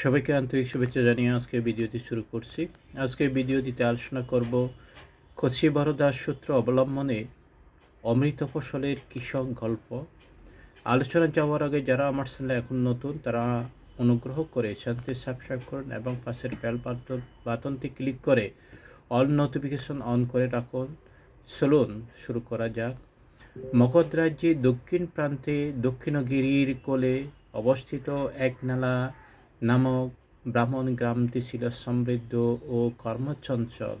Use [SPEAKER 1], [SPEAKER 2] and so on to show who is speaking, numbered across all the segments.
[SPEAKER 1] সবাইকে আন্তরিক শুভেচ্ছা জানিয়ে আজকে ভিডিওটি শুরু করছি। আজকে ভিডিওটিতে আলোচনা করব কচি বরদাস সূত্র অবলম্বনে অমৃত ফসলের কৃষক গল্প। আলোচনা যাওয়ার আগে যারা আমার চ্যানেলে এখন নতুন, তারা অনুগ্রহ করে চ্যানেলটি সাবস্ক্রাইব করুন এবং পাশের বেল বাটন বাটনটি ক্লিক করে অল নোটিফিকেশন অন করে রাখুন। চলুন শুরু করা যাক। মগধ রাজ্যে দক্ষিণ প্রান্তে দক্ষিণগিরির কোলে অবস্থিত একনালা নামক ব্রাহ্মণ গ্রামটি ছিল সমৃদ্ধ ও কর্মচঞ্চল।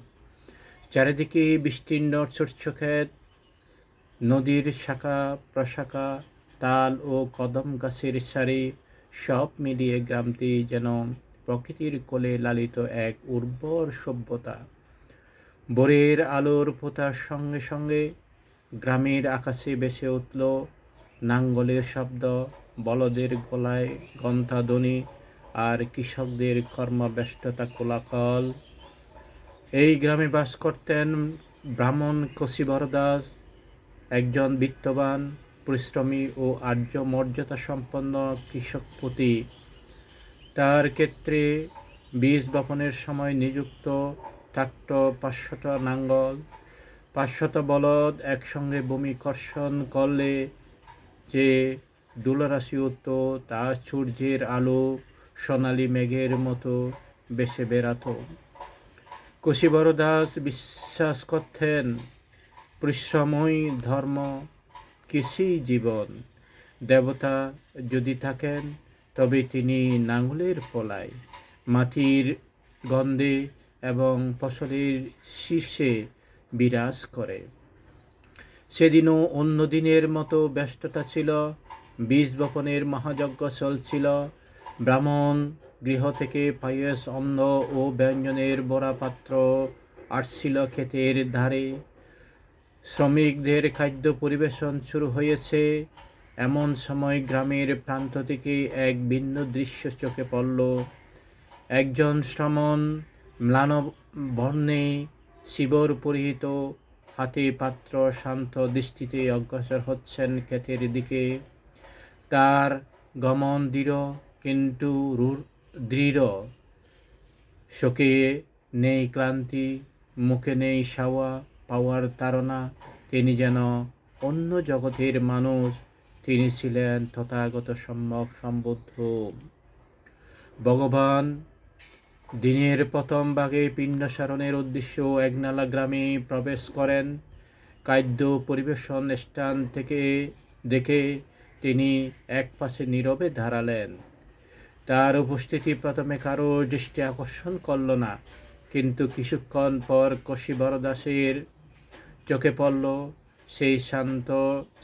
[SPEAKER 1] চারিদিকে বিস্তীর্ণ শস্যক্ষেত নদীর শাখা, প্রশাখা, তাল ও কদম গাছের সারি সব মিলিয়ে গ্রামটি যেন প্রকৃতির কোলে লালিত এক উর্বর সভ্যতা। ভোরের আলোর ফোঁতার সঙ্গে সঙ্গে গ্রামের আকাশে ভেসে উঠল নাঙ্গলের শব্দ, বলদের গলায় গন্থাধ্বনি আর কৃষকদের কর্মব্যস্ততা কোলাকল। এই গ্রামে বাস করতেন ব্রাহ্মণ কশিবর দাস একজন বিত্তবান, পরিশ্রমী ও আর্য মর্যাদা সম্পন্ন কৃষকপতি তার ক্ষেত্রে বীজ বপনের সময় নিযুক্ত থাকত পাঁচশত নাঙ্গল। পাঁচশত বলদ একসঙ্গে ভূমি কর্ষণ করলে যে দুলরাশি উঠত, তা সূর্যের আলো সোনালি মেঘের মতো বেসে বেড়াত। কশিবর দাস বিশ্বাস করতেন, পরিশ্রমই ধর্ম, কৃষি জীবন। দেবতা যদি থাকেন, তবে তিনি নাঙ্গলের পলায়। মাটির গন্ধে এবং ফসলের শীর্ষে বিরাজ করে। সেদিনও অন্য দিনের মতো ব্যস্ততা ছিল, বীজ বপনের মহাযজ্ঞ চলছিল ব্রাহ্মণ গৃহ থেকে পায়েস অন্ধ ও ব্যঞ্জনের বড়া পাত্র আসছিল ক্ষেতের ধারে। শ্রমিকদের খাদ্য পরিবেশন শুরু হয়েছে। এমন সময় গ্রামের প্রান্ত থেকে এক ভিন্ন দৃশ্য চোখে পড়ল। একজন শ্রমণ ম্লান বর্ণে শিবর পরিহিত হাতে পাত্র শান্ত দৃষ্টিতে অগ্রসর হচ্ছেন ক্ষেতের দিকে। তার গমন দৃঢ় কিন্তু দৃঢ়। শোকে নেই ক্লান্তি, মুখে নেই সাওয়া, পাওয়ার তাড়না। তিনি যেন অন্য জগতের মানুষ। তিনি ছিলেন তথাগত সম্যক সম্বুদ্ধ। ভগবান, দিনের প্রথম ভাগে পিণ্ডসারণের উদ্দেশ্য একনালা গ্রামে প্রবেশ করেন। খাদ্য পরিবেশন স্থান থেকে দেখে তিনি এক পাশে নীরবে দাঁড়ালেন। তার উপস্থিতি প্রথমে কারও দৃষ্টি আকর্ষণ করল না, কিন্তু কিছুক্ষণ পর কশিবর দাসের চোখে পড়ল সেই শান্ত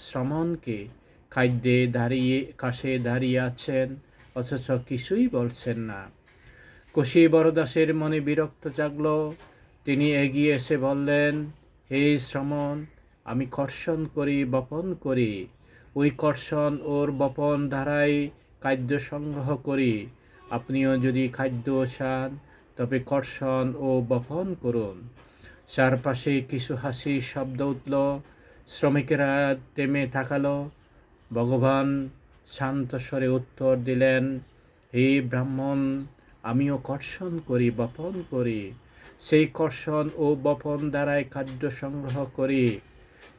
[SPEAKER 1] শ্রমণকে খাদ্যে দাঁড়িয়ে কাছে দাঁড়িয়ে আছেন, অথচ কিছুই বলছেন না। কশি বরদাসের মনে বিরক্ত জাগল। তিনি এগিয়ে এসে বললেন, হে শ্রমণ, আমি কর্ষণ করি, বপন করি। ওই কর্ষণ ওর বপন ধারায় খাদ্য সংগ্রহ করি। আপনিও যদি খাদ্য চান, তবে কর্ষণ ও বপন করুন। চারপাশে কিছু হাসি শব্দ উঠল। শ্রমিকেরা তেমে থাকালো ভগবান শান্ত স্বরে উত্তর দিলেন, হে ব্রাহ্মণ, আমিও কর্ষণ করি, বপন করি। সেই কর্ষণ ও বপন দ্বারাই খাদ্য সংগ্রহ করি।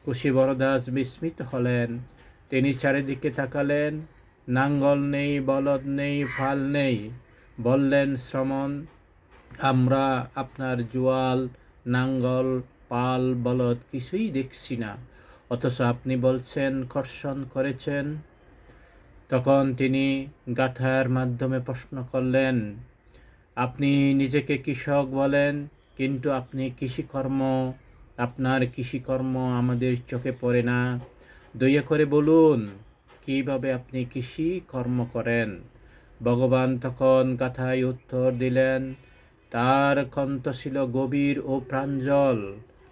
[SPEAKER 1] কুশি বরদাস বিস্মিত হলেন। তিনি চারিদিকে তাকালেন। নাঙ্গল নেই, বলদ নেই, ফাল নেই। বললেন, শ্রমণ, আমরা আপনার জোয়াল, নাঙ্গল, পাল, বলদ কিছুই দেখছি না। অথচ আপনি বলছেন, কর্ষণ করেছেন। তখন তিনি গাথার মাধ্যমে প্রশ্ন করলেন, আপনি নিজেকে কৃষক বলেন, কিন্তু আপনি কৃষিকর্ম, আপনার কৃষিকর্ম আমাদের চোখে পড়ে না। দয়া করে বলুন কীভাবে আপনি কৃষি কর্ম করেন? ভগবান তখন গাথায় উত্তর দিলেন, তার কণ্ঠ ছিল গভীর ও প্রাঞ্জল।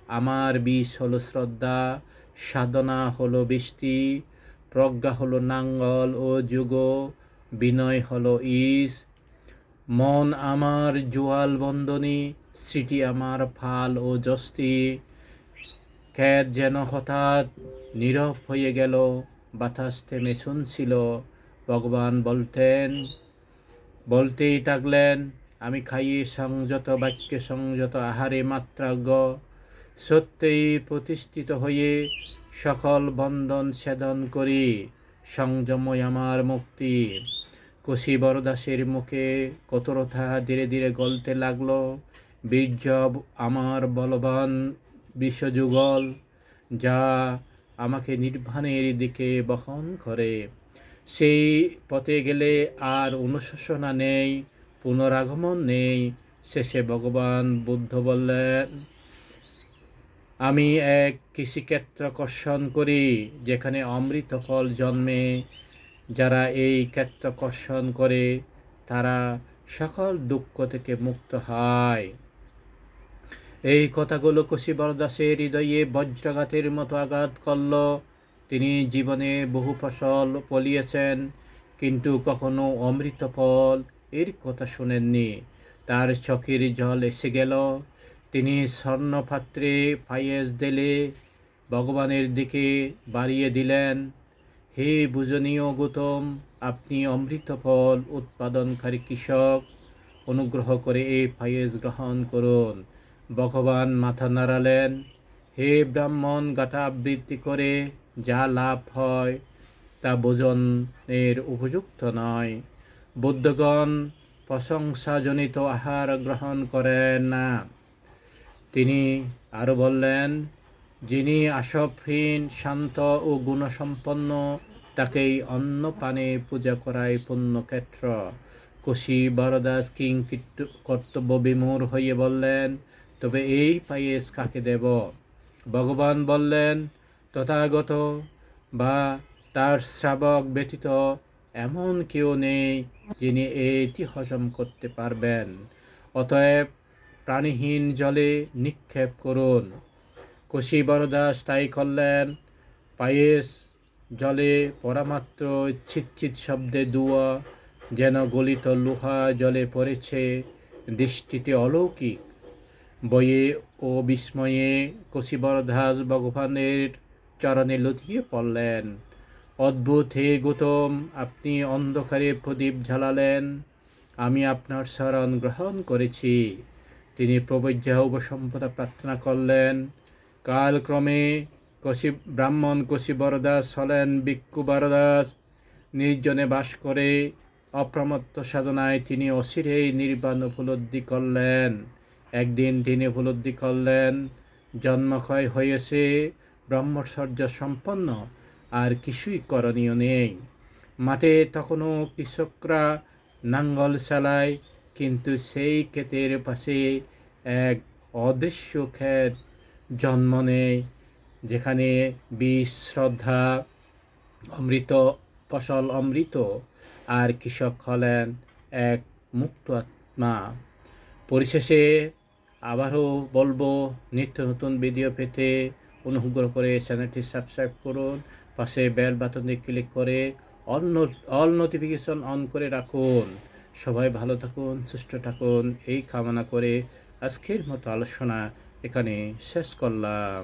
[SPEAKER 1] আমার বিষ হলো শ্রদ্ধা, সাধনা হলো বৃষ্টি, প্রজ্ঞা হলো নাঙ্গল ও যুগ, বিনয় হলো ইস। মন আমার জোয়াল বন্দনী, স্মৃতি আমার ফাল ও জস্তি খ্যাত যেন হঠাৎ নীরব হয়ে গেল বাতাস থেমে শুনছিল ভগবান বলতেন, বলতেই থাকলেন, আমি খাইয়ে সংযত, বাক্যে সংযত, আহারে মাত্রাজ্ঞ। সত্যেই প্রতিষ্ঠিত হয়ে সকল বন্ধন ছেদন করি সংযময় আমার মুক্তি। কোশি বরদাসের মুখে কতরথা ধীরে ধীরে গলতে লাগল। বীর্য আমার বলবান বিশ্বযুগল, যা আমাকে নির্বাণের দিকে বহন করে। সেই পথে গেলে আর অনুশোচনা নেই, পুনরাগমন নেই। শেষে ভগবান বুদ্ধ বললেন, আমি এক কৃষিক্ষেত্র কর্ষণ করি, যেখানে অমৃত ফল জন্মে। যারা এই ক্ষেত্র কর্ষণ করে, তারা সকল দুঃখ থেকে মুক্ত হয়। এই কথাগুলো কুশিবরদাসের হৃদয়ে বজ্রাঘাতের মতো আঘাত করল। তিনি জীবনে বহু ফসল ফলিয়েছেন, কিন্তু কখনো অমৃত ফল এর কথা শুনেননি। তার চোখের জল এসে গেল। তিনি স্বর্ণপাত্রে পায়েস দিলে ভগবানের দিকে বাড়িয়ে দিলেন। হে পূজনীয় গৌতম, আপনি অমৃত ফল উৎপাদনকারী কৃষক, অনুগ্রহ করে এই পায়েস গ্রহণ করুন। ভগবান মাথা নাড়ালেন। হে ব্রাহ্মণ গাথা আবৃত্তি করে যা লাভ হয় তা ভোজনের উপযুক্ত নয়। বুদ্ধগণ প্রশংসাজনিত আহার গ্রহণ করেন না। তিনি আরও বললেন, যিনি আসফহীন শান্ত ও গুণসম্পন্ন, তাকেই অন্ন পানে পূজা করায় পুণ্যক্ষেত্র। কুশি বরদাস কিং কর্তব্য বিমূর হয়ে বললেন তবে এই পায়েস কাকে দেব? ভগবান বললেন, তথাগত বা তার শ্রাবক ব্যতীত এমন কেউ নেই যিনি এটি হজম করতে পারবেন। অতএব প্রাণীহীন জলে নিক্ষেপ করুন। কুশি বরদাস তাই করলেন। পায়েস জলে পরামাত্র ছিটছিট শব্দে দুয়া, যেন গলিত লোহা জলে পড়েছে, দৃষ্টিতে অলৌকিক। বয়ে ও বিস্ময়ে কশিবরদাস ভগবানের চরণে লুটিয়ে পড়লেন। অদ্ভুত হে গৌতম, আপনি অন্ধকারে প্রদীপ ঝালালেন আমি আপনার শরণ গ্রহণ করেছি। তিনি প্রবজ্ঞা উপসম্পদা প্রার্থনা করলেন। কালক্রমে কশি ব্রাহ্মণ কশি বরদাস হলেন বিক্ষু বরদাস নির্জনে বাস করে অপ্রমত্ত সাধনায় তিনি অচিরেই নির্বাণ উপলব্ধি করলেন। একদিন তিনি উপলব্ধি করলেন জন্মক্ষয় হয়েছে, ব্রহ্মচর্য সম্পন্ন, আর কিছুই করণীয় নেই। মাঠে তখনও কৃষকরা নাঙ্গল চালায়, কিন্তু সেই ক্ষেতের পাশে এক অদৃশ্য ক্ষেত জন্ম নেয়, যেখানে বিষ শ্রদ্ধা, অমৃত, ফসল অমৃত, আর কৃষক হলেন এক মুক্ত আত্মা। পরিশেষে আবারও বলব, নিত্য নতুন ভিডিও পেতে অনুগ্রহ করে চ্যানেলটি সাবস্ক্রাইব করুন। পাশে বেল বাটনে ক্লিক করে অল নোটিফিকেশন অন করে রাখুন। সবাই ভালো থাকুন, সুস্থ থাকুন। এই কামনা করে আজকের মতো আলোচনা এখানে শেষ করলাম।